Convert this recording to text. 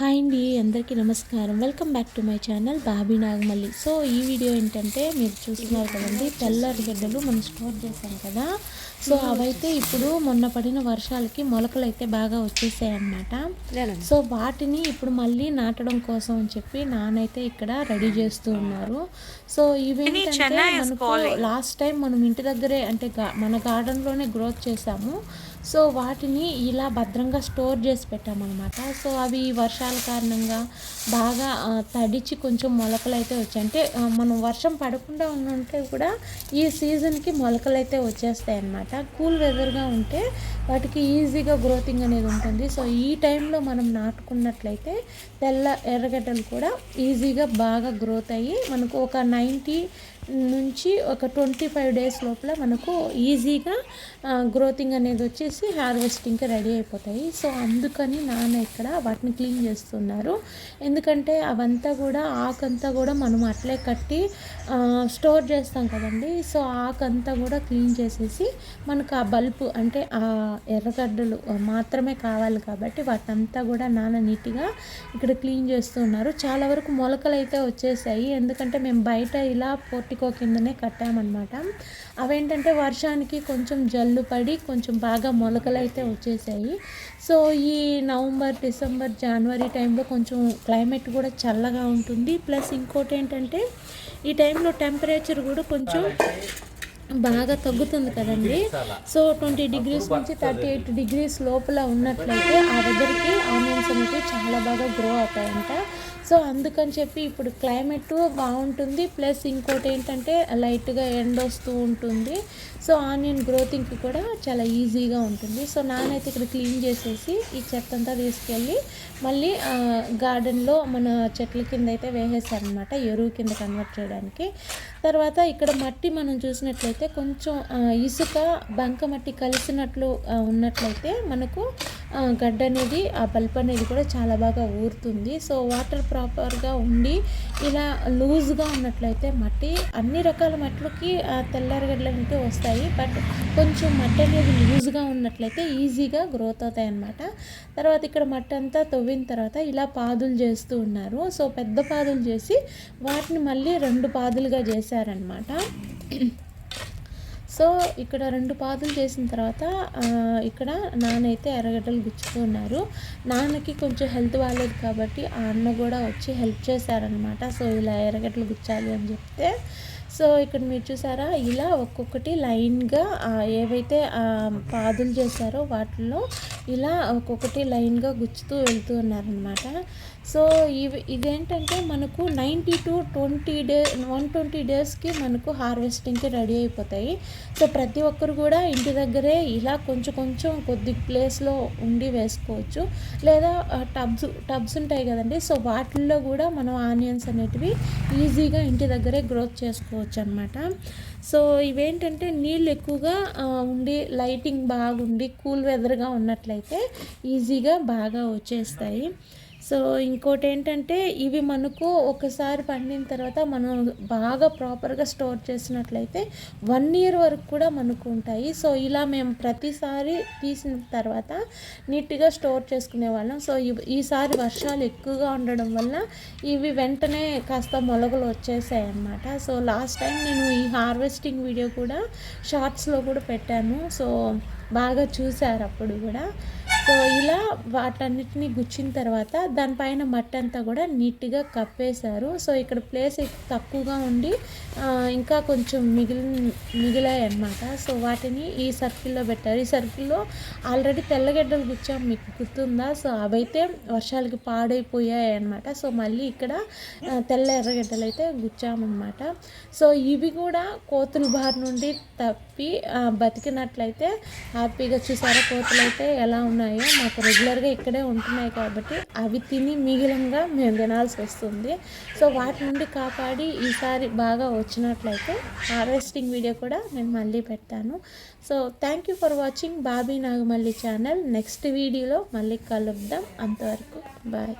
Hi అండి అందరికీ నమస్కారం. Welcome back to my channel Bobby Nagamalli. So ఈ వీడియో ఏంటంటే మీరు చూస్తున్నారు కదండి తెల్లరి గడ్డలు మనం స్టోర్ చేసాం కదా. సో అవైతే ఇప్పుడు మొన్న పడిన వర్షాలకి మొలకలు అయితే బాగా వచ్చేసాయి అన్నమాట సో వాటిని ఇప్పుడు మళ్ళీ నాటడం కోసం అని చెప్పి నానైతే ఇక్కడ రెడీ చేస్తూ ఉన్నారు. సో ఇవేంటంటే మనకు లాస్ట్ టైం మనం ఇంటి దగ్గరే అంటే మన గార్డెన్లోనే గ్రోత్ చేసాము సో వాటిని ఇలా భద్రంగా స్టోర్ చేసి పెట్టామన్నమాట. సో అవి వర్షాల కారణంగా బాగా తడిచి కొంచెం మొలకలు అయితే వచ్చాయి. అంటే మనం వర్షం పడకుండా ఉంటే కూడా ఈ సీజన్కి మొలకలు అయితే వచ్చేస్తాయి అన్నమాట కూల్ వెదర్గా ఉంటే వాటికి ఈజీగా గ్రోతింగ్ అనేది ఉంటుంది. సో ఈ టైంలో మనం నాటుకున్నట్లయితే తెల్ల ఎర్రగడ్డలు కూడా ఈజీగా బాగా గ్రోత్ అయ్యి మనకు ఒక నైంటీ నుంచి ఒక ట్వంటీ ఫైవ్ డేస్ లోపల మనకు ఈజీగా గ్రోతింగ్ అనేది వచ్చేసి హార్వెస్టింగ్కి రెడీ అయిపోతాయి. సో అందుకని నాన్న ఇక్కడ వాటిని క్లీన్ చేస్తున్నారు. ఎందుకంటే అవంతా కూడా ఆకంతా కూడా మనం అట్లే కట్టి స్టోర్ చేస్తాం కదండి. సో ఆకంతా కూడా క్లీన్ చేసేసి మనకు ఆ బల్బు అంటే ఆ ఎర్రగడ్డలు మాత్రమే కావాలి కాబట్టి వాటంతా కూడా నాన్న నీట్గా ఇక్కడ క్లీన్ చేస్తున్నారు. చాలా వరకు మొలకలు అయితే వచ్చేసాయి. ఎందుకంటే మేము బయట ఇలా పోటీ పోర్టికో కిందనే కట్టామన్నమాట. అవేంటంటే వర్షానికి కొంచెం జల్లు పడి కొంచెం బాగా మొలకలు అయితే వచ్చేసాయి. సో ఈ నవంబర్ డిసెంబర్ జనవరి టైంలో కొంచెం క్లైమేట్ కూడా చల్లగా ఉంటుంది. ప్లస్ ఇంకోటి ఏంటంటే ఈ టైంలో టెంపరేచర్ కూడా కొంచెం బాగా తగ్గుతుంది కదండి. సో ట్వంటీ డిగ్రీస్ నుంచి థర్టీ ఎయిట్ డిగ్రీస్ లోపల ఉన్నట్లయితే ఆ దగ్గరికి ఆనియన్స్ అనేవి చాలా బాగా గ్రో అవుతాయంట. సో అందుకని చెప్పి ఇప్పుడు క్లైమేట్ బాగుంటుంది. ప్లస్ ఇంకోటి ఏంటంటే లైట్గా ఎండ వస్తూ ఉంటుంది. సో ఆనియన్ గ్రోతింగ్కి కూడా చాలా ఈజీగా ఉంటుంది. సో నానైతే ఇక్కడ క్లీన్ చేసేసి ఈ చెత్త అంతా తీసుకెళ్ళి మళ్ళీ గార్డెన్లో మన చెట్ల కింద అయితే వేసేసారనమాట ఎరువు కింద కన్వర్ట్ చేయడానికి. తర్వాత ఇక్కడ మట్టి మనం చూసినట్లయితే కొంచెం ఇసుక బంక మట్టి కలిసినట్లు ఉన్నట్లయితే మనకు గడ్డ అనేది ఆ బల్బ్ అనేది కూడా చాలా బాగా ఊరుతుంది. సో వాటర్ ప్రాపర్గా ఉండి ఇలా లూజ్గా ఉన్నట్లయితే మట్టి అన్ని రకాల మట్టికి తెల్లరగడ్డలు వస్తాయి. బట్ కొంచెం మట్టి అనేది లూజ్గా ఉన్నట్లయితే ఈజీగా గ్రోత్ అవుతాయి అన్నమాట. తర్వాత ఇక్కడ మట్టి అంతా తవ్విన తర్వాత ఇలా పాదులు చేస్తూ ఉన్నారు. సో పెద్ద పాదులు చేసి వాటిని మళ్ళీ రెండు పాదులుగా చేశారనమాట సో ఇక్కడ రెండు పాదులు చేసిన తర్వాత ఇక్కడ నానైతే ఎర్రగడ్డలు గుచ్చుకున్నారు నాన్నకి కొంచెం హెల్త్ బాగాలేదు కాబట్టి ఆ అన్న కూడా వచ్చి హెల్ప్ చేశారనమాట సో ఇలా ఎర్రగడ్డలు గుచ్చాలి అని చెప్తే సో ఇక్కడ మీరు చూసారా? ఇలా ఒక్కొక్కటి లైన్గా ఏవైతే పాదులు చేశారో వాటిల్లో ఇలా ఒక్కొక్కటి లైన్గా గుచ్చుతూ వెళ్తూ ఉన్నారనమాట సో ఇవి ఇదేంటంటే మనకు ninety to twenty day one twenty డేస్కి మనకు హార్వెస్టింగ్కి రెడీ అయిపోతాయి. సో ప్రతి ఒక్కరు కూడా ఇంటి దగ్గరే ఇలా కొంచెం కొంచెం కొద్ది ప్లేస్లో ఉండి వేసుకోవచ్చు. లేదా టబ్స్ టబ్స్ ఉంటాయి కదండి. సో వాటిల్లో కూడా మనం ఆనియన్స్ అనేటివి ఈజీగా ఇంటి దగ్గరే గ్రోత్ చేసుకోవచ్చు అనమాట సో ఇవేంటంటే నీళ్ళు ఎక్కువగా ఉండి లైటింగ్ బాగుండి కూల్ వెదర్గా ఉన్నట్లయితే ఈజీగా బాగా వచ్చేస్తాయి. సో ఇంకోటి ఏంటంటే ఇవి మనకు ఒకసారి పండిన తర్వాత మనం బాగా ప్రాపర్గా స్టోర్ చేసినట్లయితే వన్ ఇయర్ వరకు కూడా మనకు ఉంటాయి. సో ఇలా మేము ప్రతిసారి తీసిన తర్వాత నీట్గా స్టోర్ చేసుకునే వాళ్ళం. సో ఈసారి వర్షాలు ఎక్కువగా ఉండడం వల్ల ఇవి వెంటనే కాస్త మొలకలు వచ్చేసాయి అన్నమాట. సో లాస్ట్ టైం నేను ఈ హార్వెస్టింగ్ వీడియో కూడా షార్ట్స్లో కూడా పెట్టాను. సో బాగా చూశారు అప్పుడు కూడా. సో ఇలా వాటన్నిటిని గుచ్చిన తర్వాత దానిపైన మట్టి అంతా కూడా నీట్గా కప్పేశారు. సో ఇక్కడ ప్లేస్ తక్కువగా ఉండి ఇంకా కొంచెం మిగిలి మిగిలాయి అనమాట సో వాటిని ఈ సర్కిల్లో పెట్టారు. ఈ సర్కిల్లో ఆల్రెడీ తెల్లగడ్డలు గుచ్చాం మీకు గుర్తుందా? సో అవైతే వర్షాలకి పాడైపోయాయి అనమాట సో మళ్ళీ ఇక్కడ తెల్ల ఎర్రగడ్డలు అయితే గుచ్చామన్నమాట. సో ఇవి కూడా కోతుల బారి నుండి తప్పి బతికినట్లయితే హ్యాపీగా చూసారా? కోతులు అయితే ఎలా ఉన్నాయి? మాకు రెగ్యులర్గా ఇక్కడే ఉంటున్నాయి కాబట్టి అవి తిని మిగిలంగా మేము తినాల్సి వస్తుంది. సో వాటి నుండి కాపాడి ఈసారి బాగా వచ్చినట్లయితే హార్వెస్టింగ్ వీడియో కూడా నేను మళ్ళీ పెడతాను. So thank you for watching Bobby Nagamalli channel. Next వీడియోలో మళ్ళీ కలుద్దాం. అంతవరకు బాయ్.